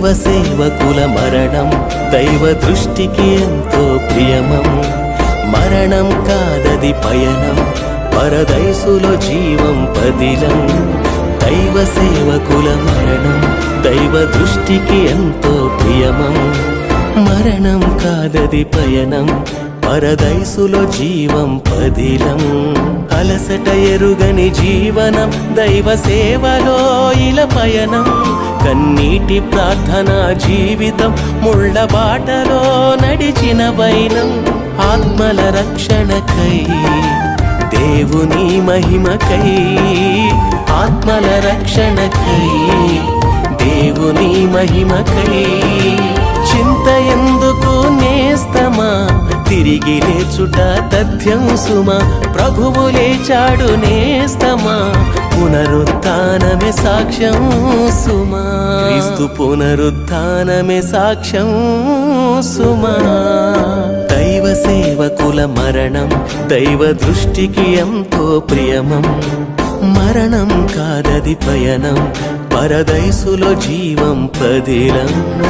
దైవ సేవకుల మరణం దైవ దృష్టికి ఎంతో ప్రియమం. మరణం కాదది పయనం పరదైసులో జీవం పదిలం. దైవ సేవకుల మరణం దైవ దృష్టికి ఎంతో ప్రియమం. మరణం కాదది పయనం పరదైసులో జీవం పదిలం. అలసట ఎరుగని జీవనం దైవ సేవలో ఇల పయనం. కన్నీటి ప్రార్థన జీవితం ముళ్ళ బాటలో నడిచిన వైనం ఆత్మల రక్షణకై దేవుని మహిమకై ఆత్మల రక్షణకై దేవుని మహిమకై. చింత ఎందుకు నేస్తమా? తిరిగి లేచుట తథ్యం సుమా. ప్రభువు లేచాడు నేస్తమా. పునరుత్నమే సాక్ష్యం సుమా. క్రీస్తు పునరుత్నమే సాక్ష్యం సుమా. దైవ సేవకుల మరణం దైవ దృష్టికి ఎంతో ప్రియమం. మరణం కాదది పయనం పరదైసులో జీవం పదిలం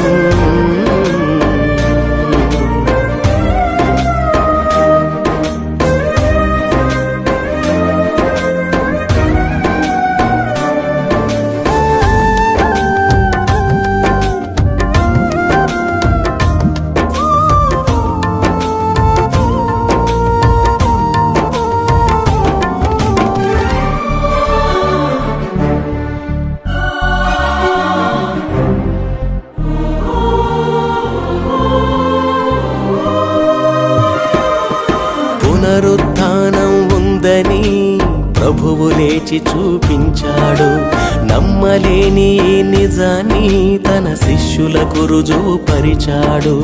పునరుత్నం ఉందని ప్రభువు లేచి చూపించాడు. నమ్మలేని నిజాన్ని తన శిష్యులకు రుజువు పరిచాడు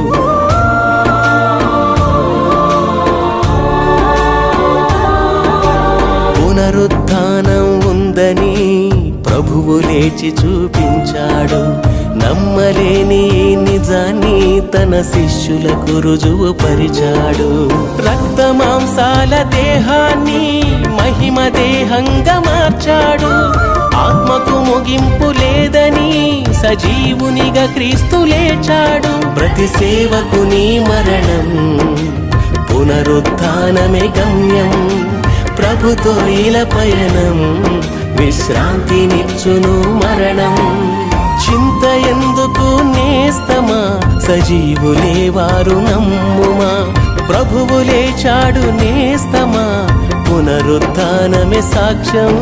పునరుత్నం ఉందని ప్రభువు లేచి చూపించాడు. నమ్మలేని నిజాన్ని తన శిష్యులకు రుజువు పరిచాడు. రక్త మాంసాల దేహాన్ని మహిమ దేహంగా మార్చాడు. ఆత్మకు ముగింపు లేదని సజీవునిగా క్రీస్తు లేచాడు. ప్రతి సేవకుని మరణం పునరుత్థానమే గమ్యం. ప్రభుతో ఇల పయనం విశ్రాంతినిచ్చును మరణం. ఎందుకు నేస్తమా? సజీవులే వారు నమ్ముమా? ప్రభువు లేచాడు నేస్తమా? పునరుత్నమే సాక్ష్యం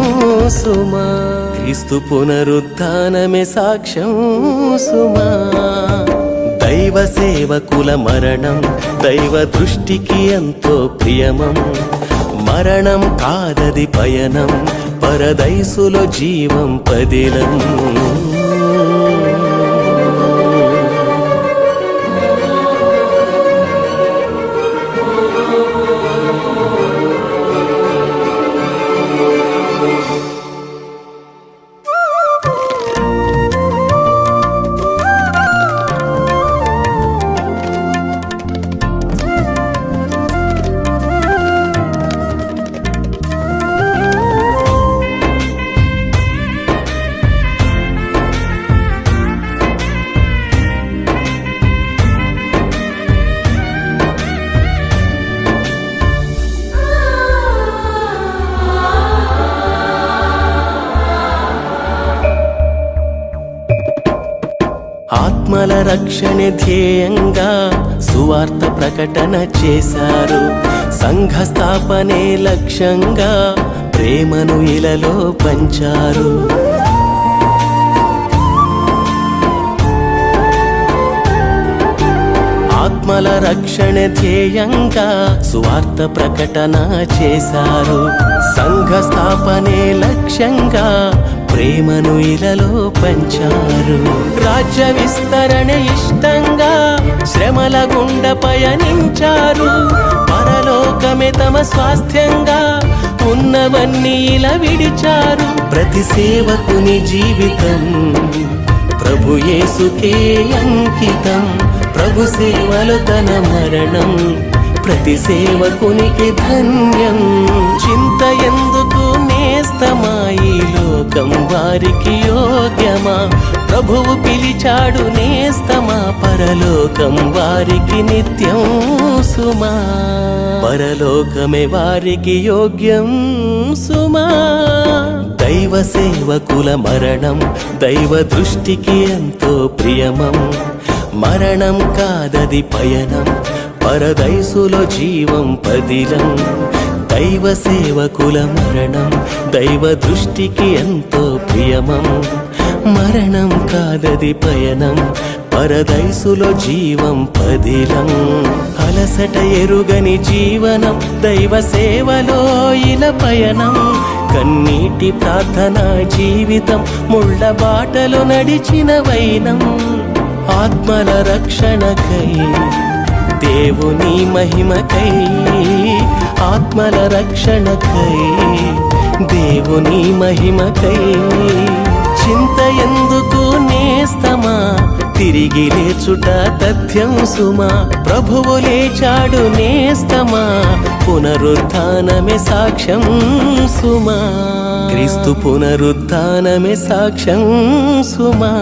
సుమా క్రీస్తు పునరుత్నమే సాక్ష్యం సుమా దైవ సేవకుల మరణం దైవ దృష్టికి ఎంతో ప్రియమం. మరణం కాదది పయనం పరదైసులో జీవం పదిలం ఆత్మల రక్షణ ధ్యేయంగా సువార్త ప్రకటన చేశారు. సంఘ స్థాపనే లక్ష్యంగా ప్రేమను ఇలలో పంచారు. ఆత్మల రక్షణ ధ్యేయంగా సువార్త ప్రకటన చేశారు. సంఘ స్థాపనే లక్ష్యంగా ప్రేమను ఇలలో పంచారు. రాజ్య విస్తరణ ఇష్టంగా శ్రమల గుండ పయనించారు. పరలోకమే తమ స్వాస్థ్యంగా ఉన్నవన్నీ ఇలా విడిచారు. ప్రతి సేవకుని జీవితం ప్రభు యేసుకే అంకితం. ప్రభు సేవలు తన మరణం ప్రతి సేవకునికి ధన్యం. చింత ఎందుకు నేస్త ఈ లోకం వారికి యోగ్యమా? ప్రభువు పిలిచాడు నేస్తమా? పరలోకం వారికి నిత్యం సుమా? పరలోకమే వారికి యోగ్యం సుమా? దైవ సేవకుల మరణం దైవ దృష్టికి ఎంతో ప్రియమం. మరణం కాదది పయనం పరదైసులో జీవం పదిలం. దైవ సేవకుల మరణం దైవ దృష్టికి ఎంతో ప్రియమం. మరణం కాదది పయనం పరదైసులో జీవం పదిలం. అలసట ఎరుగని జీవనం దైవ సేవలో ఇల పయనం. కన్నీటి ప్రార్థన జీవితం ముళ్ళ బాటలు నడిచిన వైనం. ఆత్మల రక్షణకై దేవుని మహిమకై ఆత్మల రక్షణకై దేవుని మహిమకై చింత ఎందుకు నేస్తమా? తిరిగి లేచుట తథ్యం సుమా? ప్రభువు లేచాడు నేస్తమా? పునరుత్థానమే సాక్ష్యం సుమా? క్రీస్తు పునరుత్థానమే సాక్ష్యం సుమా?